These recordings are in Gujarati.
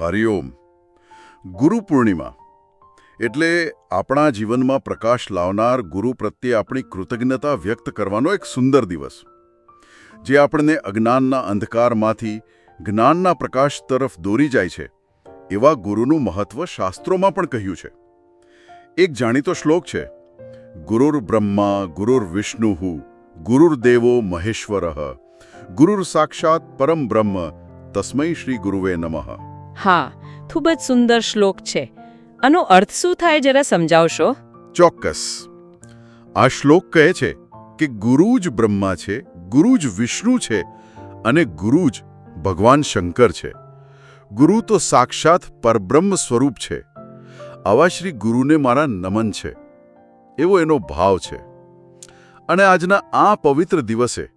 હરિઓમ ગુરુ પૂર્ણિમા. એટલે આપણા જીવનમાં પ્રકાશ લાવનાર ગુરુ પ્રત્યે આપણી કૃતજ્ઞતા વ્યક્ત કરવાનો એક સુંદર દિવસ. જે આપણને અજ્ઞાનના અંધકારમાંથી, જ્ઞાનના પ્રકાશ તરફ દોરી જાય છે, એવા ગુરુનું મહત્વ શાસ્ત્રોમાં પણ કહ્યું છે. એક જાણીતો શ્લોક છે, ગુરુર બ્રહ્મા, ગુરુર વિષ્ણુ ગુરુર્દેવો મહેશ્વર, ગુરુર સાક્ષાત પરમ બ્રહ્મ, તસ્મૈ શ્રી ગુરુવે નમઃ. હા, ખૂબ જ સુંદર શ્લોક છે. આનો અર્થ શું થાય જરા સમજાવશો? ચોક્કસ. આ શ્લોક કહે છે કે ગુરુ જ બ્રહ્મા છે, ગુરુ જ વિષ્ણુ છે અને ગુરુ જ ભગવાન શંકર છે. ગુરુ તો સાક્ષાત પરબ્રહ્મ સ્વરૂપ છે. આવા શ્રી ગુરુને મારા નમન છે. એવો એનો ભાવ છે. અને આજના આ પવિત્ર દિવસે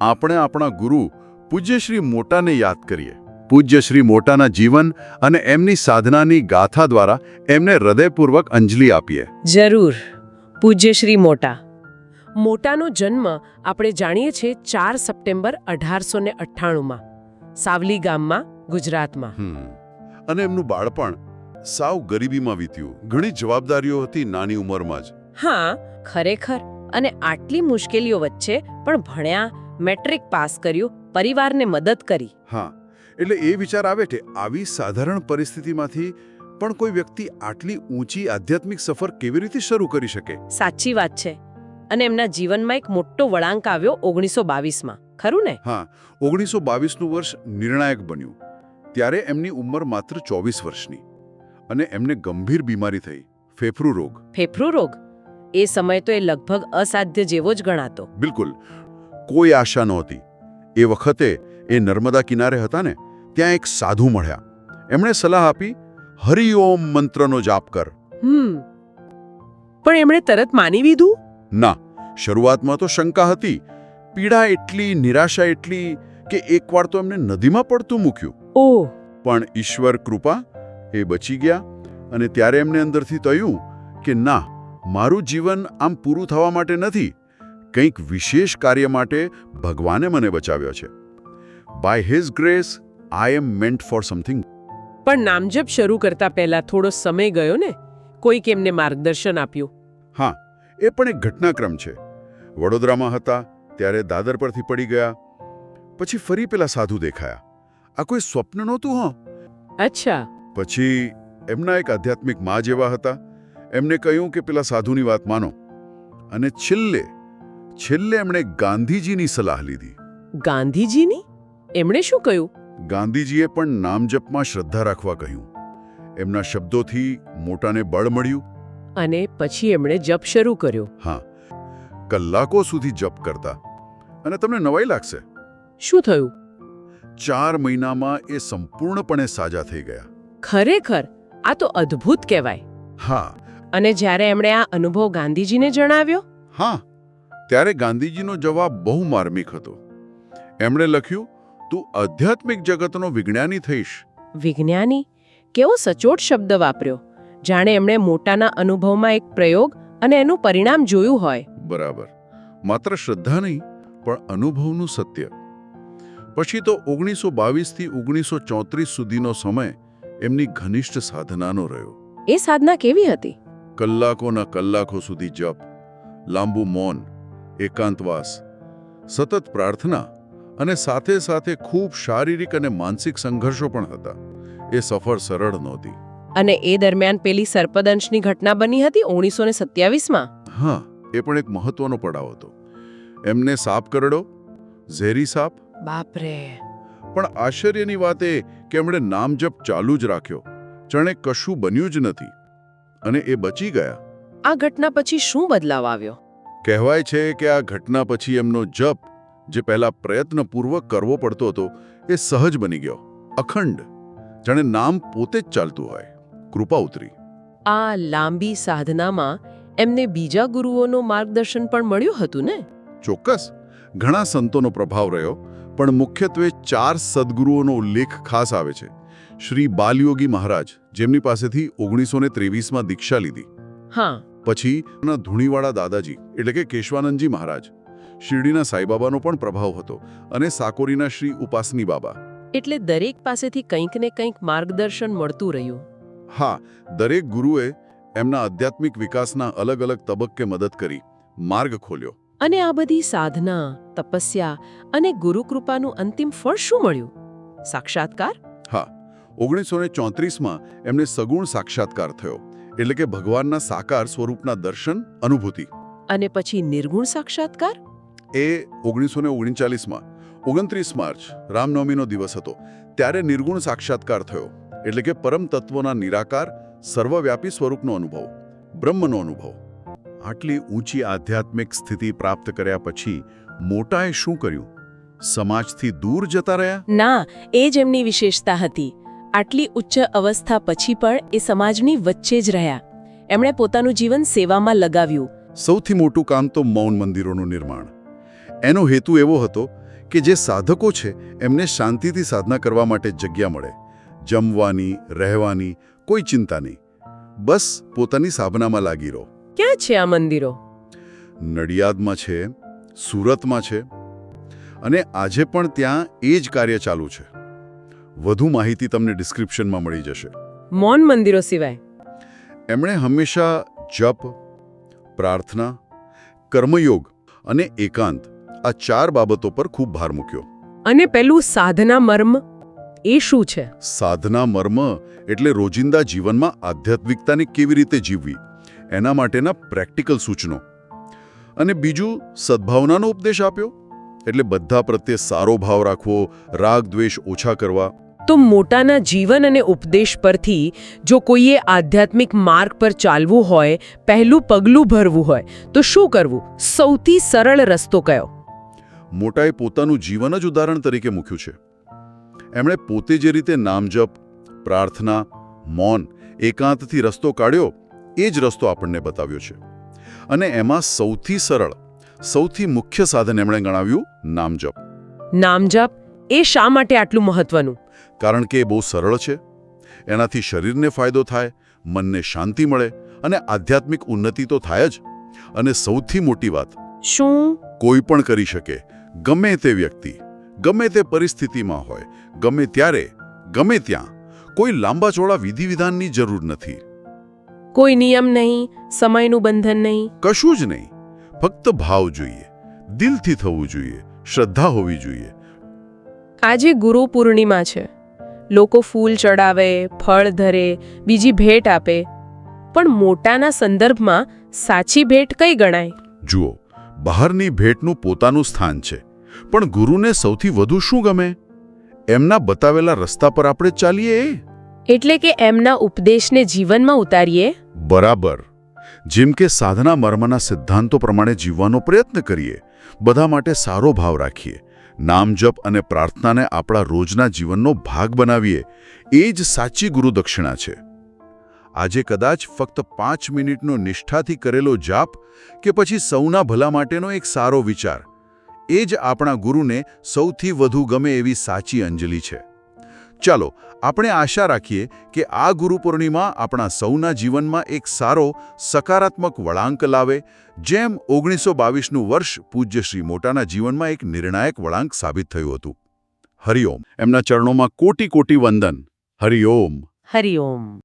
આપણે આપણા ગુરુ પૂજ્ય શ્રી મોટાને યાદ કરીએ. પૂજ્ય શ્રી મોટાના જીવન અને એમની સાધનાની ગાથા દ્વારા એમને હૃદયપૂર્વક અંજલિ આપીએ. જરૂર. પૂજ્ય શ્રી મોટા. મોટાનો જન્મ આપણે જાણીએ છીએ ચાર સપ્ટેમ્બર અઢારસો ને અઠ્ઠાણુંમાં સાવલી ગામમાં ગુજરાતમાં. અને એમનું બાળપણ સાવ ગરીબીમાં વીત્યું. ઘણી જવાબદારીઓ હતી નાની ઉંમરમાં જ. હા ખરેખર. અને આટલી મુશ્કેલીઓ વચ્ચે પણ ભણ્યા મેટ્રિક પાસ કર્યું પરિવારને મદદ કરી. હા. એટલે એ વિચાર આવે કે આવી સાધારણ પરિસ્થિતિમાંથી પણ કોઈ વ્યક્તિ આટલી ઊંચી આધ્યાત્મિક સફર કેવી રીતે શરૂ કરી શકે? સાચી વાત છે. અને એમના જીવનમાં એક મોટો વળાંક આવ્યો ઓગણીસો બાવીસમાં. ખરું ને? હા ઓગણીસો બાવીસનું વર્ષ નિર્ણાયક બન્યું. ત્યારે એમની ઉંમર માત્ર ચોવીસ વર્ષની. અને એમને ગંભીર બીમારી થઈ ફેફડું રોગ. ફેફડું રોગ? એ સમય તો એ લગભગ અસાધ્ય જેવો જ ગણાતો. બિલકુલ. કોઈ આશા નહોતી. એ વખતે એ નર્મદા કિનારે હતા ને ત્યાં એક સાધુ મળ્યા. એમણે સલાહ આપી હરિઓમ મંત્રનો જાપ કર. પણ એમણે તરત માની લીધું? ના શરૂઆતમાં તો શંકા હતી. પીડા એટલી નિરાશા એટલી કે એકવાર તો એમને નદીમાં પડતું મૂક્યું. ઓહ. પણ ઈશ્વર કૃપા એ બચી ગયા અને ત્યારે એમને અંદરથી થયું કે ના મારું જીવન આમ પૂરું થવા માટે નથી. કંઈક વિશેષ કાર્ય માટે ભગવાને મને બચાવ્યો છે. By his grace I am meant for something પણ નામજપ શરૂ કરતા પહેલા થોડો સમય ગયો ને? કોઈક એમને માર્ગદર્શન આપ્યું. હા એ પણ એક ઘટનાક્રમ છે. વડોદરામાં હતા ત્યારે દાદર પરથી પડી ગયા. પછી ફરી પેલા સાધુ દેખાયા. આ કોઈ સ્વપ્ન નહોતું હં? અચ્છા. પછી એમના એક આધ્યાત્મિક મા જેવા હતા. એમને કહ્યું કે પેલા સાધુની વાત માનો. અને છેલ્લે છેલ્લે એમણે ગાંધીજીની સલાહ લીધી. ગાંધીજીની? એમણે શું કહ્યું? ગાંધીજીએ પણ નામજપમાં શ્રદ્ધા રાખવા કહ્યું. એમના શબ્દોથી મોટાને બળ મળ્યું. અને પછી એમણે જપ શરૂ કર્યો. હા કલાકો સુધી જપ કરતા. અને તમને નવાઈ લાગશે? શું થયું? ચાર મહિનામાં એ સંપૂર્ણપણે સાજા થઈ ગયા. ખરેખર? આ તો અદ્ભુત કહેવાય. હા. અને જ્યારે એમણે આ અનુભવ ગાંધીજીને જણાવ્યો? હા ત્યારે ગાંધીજીનો જવાબ બહુ માર્મિક હતો. એમણે લખ્યું તું આધ્યાત્મિક જગતનો વિજ્ઞાની થઈશ. વિજ્ઞાની? કેવો સચોટ શબ્દ વાપર્યો. જાણે એમણે મોટાના અનુભવમાં એક પ્રયોગ અને એનું પરિણામ જોયું હોય. બરાબર. માત્ર શ્રદ્ધા નહીં પણ અનુભવનું સત્ય. પછી તો ઓગણીસો બાવીસથી ઓગણીસો ચોત્રીસ સુધીનો સમય એમની ઘનિષ્ઠ સાધનાનો રહ્યો. એ સાધના કેવી હતી? કલાકોના કલાકો સુધી જપ લાંબુ મૌન એકાંતવાસ સતત પ્રાર્થના અને સાથે સાથે ખૂબ શારીરિક અને માનસિક સંઘર્ષો પણ હતા. એ સફર સરળ નહોતી. અને એ દરમિયાન પેલી સર્પદંશની ઘટના બની હતી ઓગણીસો ને સત્યાવીસમાં? હા એ પણ એક મહત્વનો પડાવ હતો. એમને સાપ કરડો ઝેરી સાપ. બાપરે. પણ આશ્ચર્યની વાત એ કે એમણે નામજપ ચાલુ જ રાખ્યો. જણે કશું બન્યું જ નથી. અને એ બચી ગયા. આ ઘટના પછી શું બદલાવ આવ્યો? કહેવાય છે કે આ ઘટના પછી એમનો જપ જે પહેલા પ્રયત્નપૂર્વક કરવો પડતો હતો એ સહજ બની ગયો અખંડ. જાણે નામ પોતે જ ચાલતું હોય. કૃપા ઉતરી. આ લાંબી સાધનામાં એમને બીજા ગુરુઓનું માર્ગદર્શન પણ મળ્યું હતું ને? ચોક્કસ. ઘણા સંતોનો પ્રભાવ રહ્યો પણ મુખ્યત્વે ચાર સદગુરુઓનો ઉલ્લેખ ખાસ આવે છે. શ્રી બાલયોગી મહારાજ જેમની પાસેથી ઓગણીસો ને ત્રેવીસમાં દીક્ષા લીધી. હા. પછી ધૂણીવાળા દાદાજી એટલે કે કેશવાનંદજી મહારાજ. શિરડીના સાઈબાબાનો પણ પ્રભાવ હતો અને સાકોરીના શ્રી ઉપાસની બાબા. એટલે દરેક પાસેથી કંઈક ને કંઈક માર્ગદર્શન મળતું રહ્યું. હા દરેક ગુરુએ એમના આધ્યાત્મિક વિકાસના અલગ અલગ તબક્કે મદદ કરી માર્ગ ખોલ્યો. અને આ બધી સાધના તપસ્યા અને ગુરુકૃપાનું અંતિમ ફળ શું મળ્યું? સાક્ષાત્કાર? હા ઓગણીસો ને ચોત્રીસમાં એમને સગુણ સાક્ષાત્કાર થયો એટલે કે ભગવાનના સાકાર સ્વરૂપના દર્શન અનુભૂતિ. અને પછી નિર્ગુણ સાક્ષાત્કાર? એ ઓગણીસો ને ઓગણચાલીસમાં ઓગણત્રીસ માર્ચ રામનવમીનો દિવસ હતો. ત્યારે નિર્ગુણ સાક્ષાત્કાર થયો. એટલે કે પરમ તત્વના નિરાકાર સર્વવ્યાપી સ્વરૂપનો અનુભવ બ્રહ્મનો અનુભવ. આટલી ઊંચી આધ્યાત્મિક સ્થિતિ પ્રાપ્ત કર્યા પછી મોટાએ શું કર્યું? સમાજથી દૂર જતા રહ્યા? ના એ જ એમની વિશેષતા હતી. આટલી ઉચ્ચ અવસ્થા પછી પણ એ સમાજની વચ્ચે જ રહ્યા. એમણે પોતાનું જીવન સેવામાં લગાવ્યું. સૌથી મોટું કામ તો મૌન મંદિરોનું નિર્માણ. એનો હેતુ એવો હતો કે જે સાધકો છે એમને શાંતિથી સાધના કરવા માટે જગ્યા મળે. જમવાની રહેવાની કોઈ ચિંતા નહીં. બસ પોતાની સાધનામાં લાગી રહો. ક્યાં છે આ મંદિરો? નડિયાદમાં છે સુરતમાં છે અને આજે પણ ત્યાં એ જ કાર્ય ચાલુ છે. વધુ માહિતી તમને ડિસ્ક્રિપ્શનમાં મળી જશે. મૌન મંદિરો સિવાય? એમણે હંમેશા જપ પ્રાર્થના કર્મયોગ અને એકાંત આ ચાર બાબતો પર ખૂબ ભાર મૂક્યો. અને પેલું સાધના મર્મ એ શું છે? સાધના મર્મ એટલે રોજિંદા જીવનમાં આધ્યાત્મિકતાને કેવી રીતે જીવવી? એના માટેના પ્રેક્ટિકલ સૂચનો. અને બીજું સદ્ભાવનાનો ઉપદેશ આપ્યો. એટલે બધા પ્રત્યે સારો ભાવ રાખવો રાગ દ્વેષ ઓછા કરવા. તો મોટાના જીવન અને ઉપદેશ પરથી જો કોઈએ આધ્યાત્મિક માર્ગ પર ચાલવું હોય પહેલું પગલું ભરવું હોય તો શું કરવું? સૌથી સરળ રસ્તો કયો? મોટાએ પોતાનું જીવન જ ઉદાહરણ તરીકે મૂક્યું છે. એમણે પોતે જે રીતે નામજપ પ્રાર્થના મૌન એકાંતથી રસ્તો કાઢ્યો એ જ રસ્તો આપણને બતાવ્યો છે. અને એમાં સૌથી સરળ સૌથી મુખ્ય સાધન એમણે ગણાવ્યું નામજપ નામજપ એ શા માટે આટલું મહત્વનું? કારણ કે એ બહુ સરળ છે. એનાથી શરીરને ફાયદો થાય મનને શાંતિ મળે અને આધ્યાત્મિક ઉન્નતિ તો થાય જ. અને સૌથી મોટી વાત શું? કોઈ પણ કરી શકે ગમે તે વ્યક્તિ ગમે તે પરિસ્થિતિમાં હોય ગમે ત્યારે ગમે ત્યાં કોઈ લાંબા ચોળા વિધિવિધાનની જરૂર નથી. કોઈ નિયમ નહીં સમયનું બંધન નહીં. કશું જ નહીં. ફક્ત ભાવ જોઈએ દિલથી થવું જોઈએ શ્રદ્ધા હોવી જોઈએ. આજે ગુરુ પૂર્ણિમા છે. લોકો ફૂલ ચડાવે ફળ ધરે બીજી ભેટ આપે. પણ મોટાના સંદર્ભમાં સાચી ભેટ કઈ ગણાય? જુઓ બહારની ભેટનું પોતાનું સ્થાન છે. પણ ગુરુને સૌથી વધુ શું ગમે? એમના બતાવેલા રસ્તા પર આપણે ચાલીએ એટલે કે એમના ઉપદેશને જીવનમાં ઉતારીએ? બરાબર. જેમ કે સાધના મર્મના સિદ્ધાંતો પ્રમાણે જીવવાનો પ્રયત્ન કરીએ બધા માટે સારો ભાવ રાખીએ નામજપ અને પ્રાર્થનાને આપણા રોજના જીવનનો ભાગ બનાવીએ એ જ સાચી ગુરુદક્ષિણા છે. આજે કદાચ ફક્ત પાંચ મિનિટનો નિષ્ઠાથી કરેલો જાપ કે પછી સૌના ભલા માટેનો એક સારો વિચાર એ જ આપણા ગુરુને સૌથી વધુ ગમે એવી સાચી અંજલિ છે. ચાલો, આપણે આશા રાખીએ કે આ ગુરુ પૂર્ણિમા આપણા સૌના જીવનમાં એક સારો, સકારાત્મક વળાંક લાવે, જેમ ઓગણીસો બાવીસનું વર્ષ પૂજ્ય શ્રી મોટાના જીવનમાં એક નિર્ણાયક વળાંક સાબિત થયું હતું. હરિઓમ એમના ચરણોમાં કોટી કોટી વંદન. હરિઓમ હરિઓમ